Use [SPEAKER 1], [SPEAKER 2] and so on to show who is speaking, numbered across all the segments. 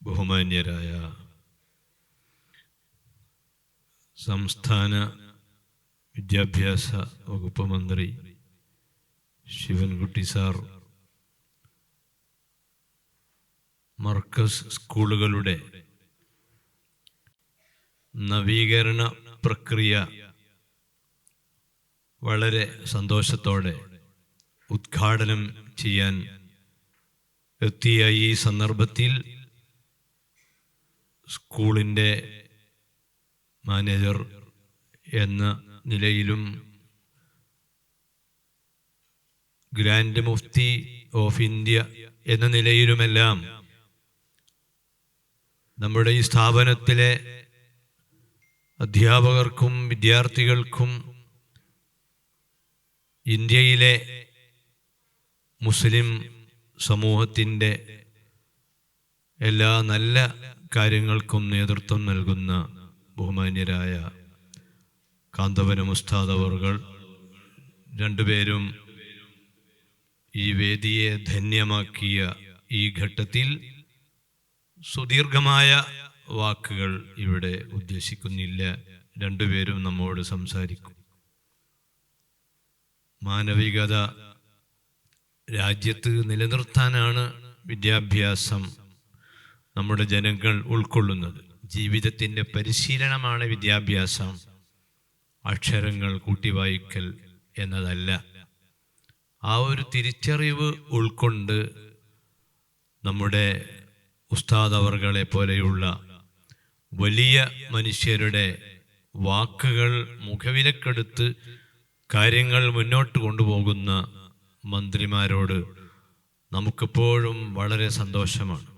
[SPEAKER 1] ബഹുമാന്യരായ സംസ്ഥാന വിദ്യാഭ്യാസ വകുപ്പ് മന്ത്രി ശിവൻകുട്ടി സാർ മർക്കസ് സ്കൂളുകളുടെ നവീകരണ പ്രക്രിയ വളരെ സന്തോഷത്തോടെ ഉദ്ഘാടനം ചെയ്യാൻ എത്തിയ ഈ സന്ദർഭത്തിൽ സ്കൂളിന്റെ മാനേജർ എന്ന നിലയിലും ഗ്രാൻഡ് മുഫ്തി ഓഫ് ഇന്ത്യ എന്ന നിലയിലുമെല്ലാം നമ്മുടെ ഈ സ്ഥാപനത്തിലെ അധ്യാപകർക്കും വിദ്യാർത്ഥികൾക്കും ഇന്ത്യയിലെ മുസ്ലിം സമൂഹത്തിന്റെ എല്ലാ നല്ല കാര്യങ്ങൾക്കും നേതൃത്വം നൽകുന്ന ബഹുമാന്യരായ കാന്തപുരം ഉസ്താദ് അവർകൾ. രണ്ടുപേരും ഈ വേദിയെ ധന്യമാക്കിയ ഈ ഘട്ടത്തിൽ സുദീർഘമായ വാക്കുകൾ ഇവിടെ ഉദ്ദേശിക്കുന്നില്ല. രണ്ടുപേരും നമ്മോട് സംസാരിക്കും. മാനവികത രാജ്യത്ത് നിലനിർത്താനാണ് വിദ്യാഭ്യാസം നമ്മുടെ ജനങ്ങൾ ഉൾക്കൊള്ളുന്നത്. ജീവിതത്തിന്റെ പരിശീലനമാണ് വിദ്യാഭ്യാസം. അക്ഷരങ്ങൾ കൂട്ടി വായിക്കൽ എന്നതല്ല. ആ ഒരു തിരിച്ചറിവ് ഉൾക്കൊണ്ട് നമ്മുടെ ഉസ്താദ് പോലെയുള്ള വലിയ മനുഷ്യരുടെ വാക്കുകൾ മുഖവിലക്കെടുത്ത് കാര്യങ്ങൾ മുന്നോട്ട് കൊണ്ടുപോകുന്ന മന്ത്രിമാരോട് നമുക്കെപ്പോഴും വളരെ സന്തോഷമാണ്.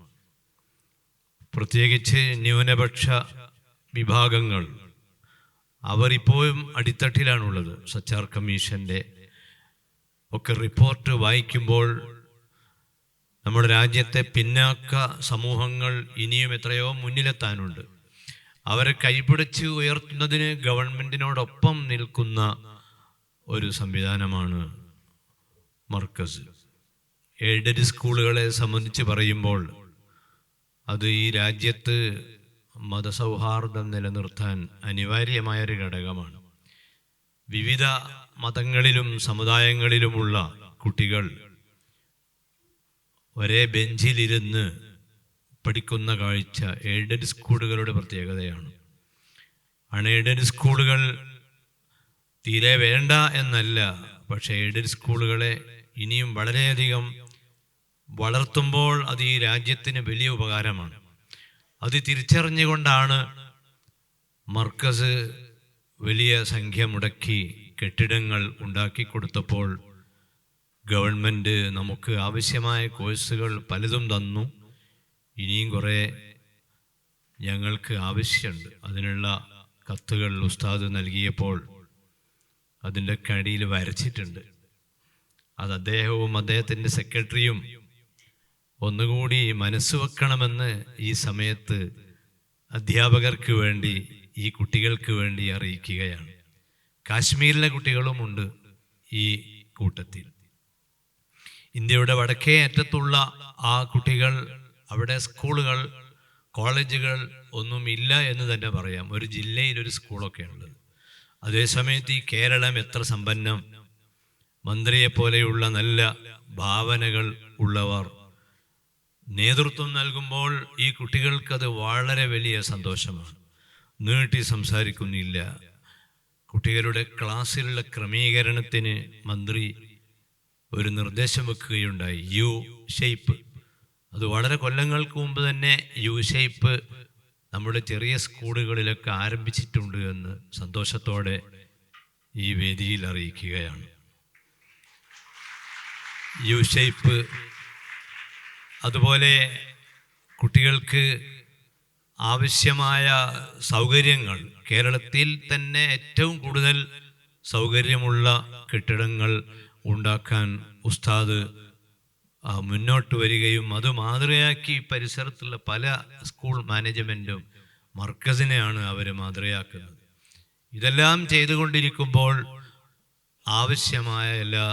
[SPEAKER 1] പ്രത്യേകിച്ച് ന്യൂനപക്ഷ വിഭാഗങ്ങൾ. അവരിപ്പോഴും അടിത്തട്ടിലാണുള്ളത്. സച്ചാർ കമ്മീഷന്റെ ഒക്കെ റിപ്പോർട്ട് വായിക്കുമ്പോൾ നമ്മുടെ രാജ്യത്തെ പിന്നാക്ക സമൂഹങ്ങൾ ഇനിയും എത്രയോ മുന്നിലെത്താനുണ്ട്. അവരെ കൈപിടിച്ച് ഉയർത്തുന്നതിന് ഗവൺമെന്റിനോടൊപ്പം നിൽക്കുന്ന ഒരു സംവിധാനമാണ് മർക്കസ്. എയ്ഡഡ് സ്കൂളുകളെ സംബന്ധിച്ച് പറയുമ്പോൾ അത് ഈ രാജ്യത്ത് മതസൗഹാർദ്ദം നിലനിർത്താൻ അനിവാര്യമായ ഒരു ഘടകമാണ്. വിവിധ മതങ്ങളിലും സമുദായങ്ങളിലുമുള്ള കുട്ടികൾ ഒരേ ബെഞ്ചിലിരുന്ന് പഠിക്കുന്ന കാഴ്ച എയ്ഡഡ് സ്കൂളുകളുടെ പ്രത്യേകതയാണ്. അൺഎയ്ഡഡ് സ്കൂളുകൾ തീരെ വേണ്ട എന്നല്ല പക്ഷേ എയ്ഡഡ് സ്കൂളുകളെ ഇനിയും വളരെയധികം വളർത്തുമ്പോൾ അത് ഈ രാജ്യത്തിന് വലിയ ഉപകാരമാണ്. അത് തിരിച്ചറിഞ്ഞുകൊണ്ടാണ് മർക്കസ് വലിയ സംഖ്യ മുടക്കി കെട്ടിടങ്ങൾ ഉണ്ടാക്കി കൊടുത്തപ്പോൾ ഗവൺമെന്റ് നമുക്ക് ആവശ്യമായ കോഴ്സുകൾ പലതും തന്നു. ഇനിയും കുറേ ഞങ്ങൾക്ക് ആവശ്യമുണ്ട്. അതിനുള്ള കത്തുകൾ ഉസ്താദ് നൽകിയപ്പോൾ അതിന്റെ കടിയിൽ വരച്ചിട്ടുണ്ട്. അത് അദ്ദേഹവും അദ്ദേഹത്തിന്റെ സെക്രട്ടറിയും ഒന്നുകൂടി മനസ്സ് വെക്കണമെന്ന് ഈ സമയത്ത് അധ്യാപകർക്ക് വേണ്ടി ഈ കുട്ടികൾക്ക് വേണ്ടി അറിയിക്കുകയാണ്. കാശ്മീരിലെ കുട്ടികളുമുണ്ട് ഈ കൂട്ടത്തിൽ. ഇന്ത്യയുടെ വടക്കേ അറ്റത്തുള്ള ആ കുട്ടികൾ അവിടെ സ്കൂളുകൾ കോളേജുകൾ ഒന്നും ഇല്ല എന്ന് തന്നെ പറയാം. ഒരു ജില്ലയിൽ ഒരു സ്കൂളൊക്കെ ഉള്ളത് അതേസമയത്ത് ഈ കേരളം എത്ര സമ്പന്നം. മന്ത്രിയെ പോലെയുള്ള നല്ല ഭാവനകൾ ഉള്ളവർ നേതൃത്വം നൽകുമ്പോൾ ഈ കുട്ടികൾക്കത് വളരെ വലിയ സന്തോഷമാണ്. നീട്ടി സംസാരിക്കുന്നില്ല. കുട്ടികളുടെ ക്ലാസ്സിലുള്ള ക്രമീകരണത്തിന് മന്ത്രി ഒരു നിർദ്ദേശം വെക്കുകയുണ്ടായി. U shape. അത് വളരെ കൊല്ലങ്ങൾക്ക് മുമ്പ് തന്നെ യു ഷേപ്പ് നമ്മുടെ ചെറിയ സ്കൂളുകളിലൊക്കെ ആരംഭിച്ചിട്ടുണ്ട് എന്ന് സന്തോഷത്തോടെ ഈ വേദിയിൽ അറിയിക്കുകയാണ്. യു ഷേപ്പ് അതുപോലെ കുട്ടികൾക്ക് ആവശ്യമായ സൗകര്യങ്ങൾ. കേരളത്തിൽ തന്നെ ഏറ്റവും കൂടുതൽ സൗകര്യമുള്ള കെട്ടിടങ്ങൾ ഉണ്ടാക്കാൻ ഉസ്താദ് മുന്നോട്ട് വരികയും അത് മാതൃകയാക്കി പരിസരത്തുള്ള പല സ്കൂൾ മാനേജ്മെന്റും മർക്കസിനെയാണ് അവർ മാതൃകയാക്കുന്നത്. ഇതെല്ലാം ചെയ്തുകൊണ്ടിരിക്കുമ്പോൾ ആവശ്യമായ എല്ലാ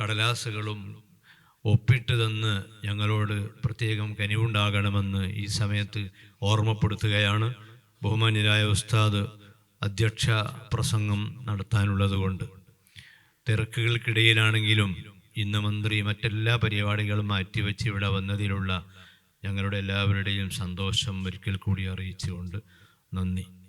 [SPEAKER 1] കടലാസുകളും ഒപ്പിട്ട് തന്ന് ഞങ്ങളോട് പ്രത്യേകം കനിവുണ്ടാകണമെന്ന് ഈ സമയത്ത് ഓർമ്മപ്പെടുത്തുകയാണ് ബഹുമാന്യരായ ഉസ്താദ് അധ്യക്ഷ പ്രസംഗം നടത്താനുള്ളതുകൊണ്ട്. തിരക്കുകൾക്കിടയിലാണെങ്കിലും ഇന്ന് മന്ത്രി മറ്റെല്ലാ പരിപാടികളും മാറ്റിവെച്ച് ഇവിടെ വന്നതിലുള്ള ഞങ്ങളുടെ എല്ലാവരുടെയും സന്തോഷം ഒരിക്കൽ കൂടി അറിയിച്ചുകൊണ്ട് നന്ദി.